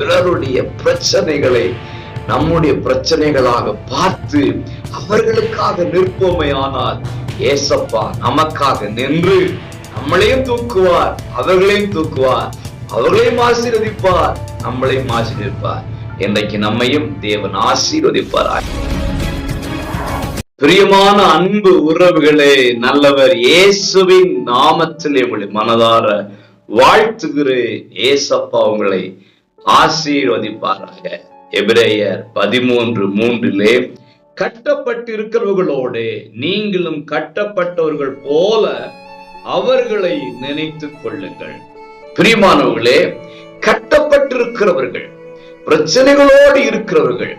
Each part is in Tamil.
பிறருடைய பிரச்சனைகளை நம்முடைய பிரச்சனைகளாக பார்த்து அவர்களுக்காக நிற்போமையானால் ஏசப்பா நமக்காக நின்று நம்மளையும் தூக்குவார் அவர்களையும் தூக்குவார் அவர்களையும் ஆசீர்வதிப்பார் நம்மளையும் ஆசீர்வதிப்பார். இன்றைக்கு நம்மையும் தேவன் ஆசீர்வதிப்பார் பிரியமான அன்பு உறவுகளே நல்லவர் இயேசுவின் நாமத்திலே உங்களை மனதார வாழ்த்துகிறேன். ஏசப்பா உங்களை ஆசீர்வதிப்பாராக. எபிரேயர் பதிமூன்று மூன்றிலே கட்டப்பட்டிருக்கிறவர்களோடு நீங்களும் கட்டப்பட்டவர்கள் போல அவர்களை நினைத்துக் கொள்ளுங்கள். பிரிமானவர்களே கட்டப்பட்டிருக்கிறவர்கள் பிரச்சனைகளோடு இருக்கிறவர்கள்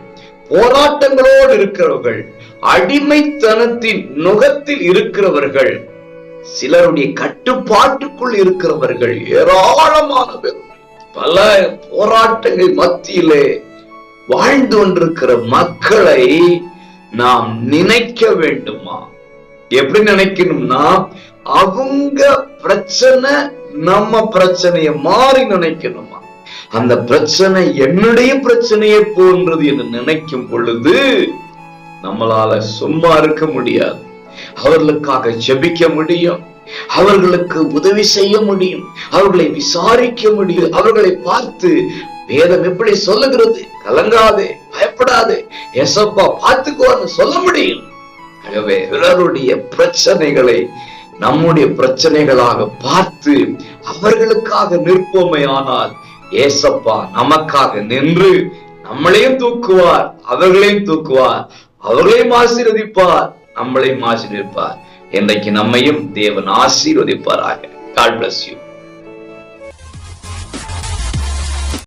போராட்டங்களோடு இருக்கிறவர்கள் அடிமைத்தனத்தின் நுகத்தில் இருக்கிறவர்கள் சிலருடைய கட்டுப்பாட்டுக்குள் இருக்கிறவர்கள் ஏராளமான பேர் பல போராட்டங்கள் மத்தியிலே வாழ்ந்து கொண்டிருக்கிற மக்களை நாம் நினைக்க வேண்டுமா? எப்படி நினைக்கணும்னா அவங்க பிரச்சனை நம்ம பிரச்சனைய மாறி நினைக்கணுமா? அந்த பிரச்சனை என்னுடைய பிரச்சனையை போன்றது என்று நினைக்கும் பொழுது நம்மளால சும்மா இருக்க முடியாது. அவர்களுக்காக ஜெபிக்க முடியும். அவர்களுக்கு உதவி செய்ய முடியும். அவர்களை விசாரிக்க முடியும். அவர்களை பார்த்து வேதம் எப்படி சொல்லுகிறது? கலங்காதே பயப்படாதே. எசப்பா பார்த்துக்கோன்னு சொல்ல முடியும். ஆகவே பிறருடைய பிரச்சனைகளை நம்முடைய பிரச்சனைகளாக பார்த்து அவர்களுக்காக நிற்போமே ஆனால் ஏசப்பா நமக்காக நின்று நம்மளையும் தூக்குவார் அவர்களையும் தூக்குவார் அவர்களையும் ஆசீர்வதிப்பார் நம்மளையும் ஆசீர்வதிப்பார். இன்றைக்கு நம்மையும் தேவன் ஆசீர்வதிப்பாராக. God bless you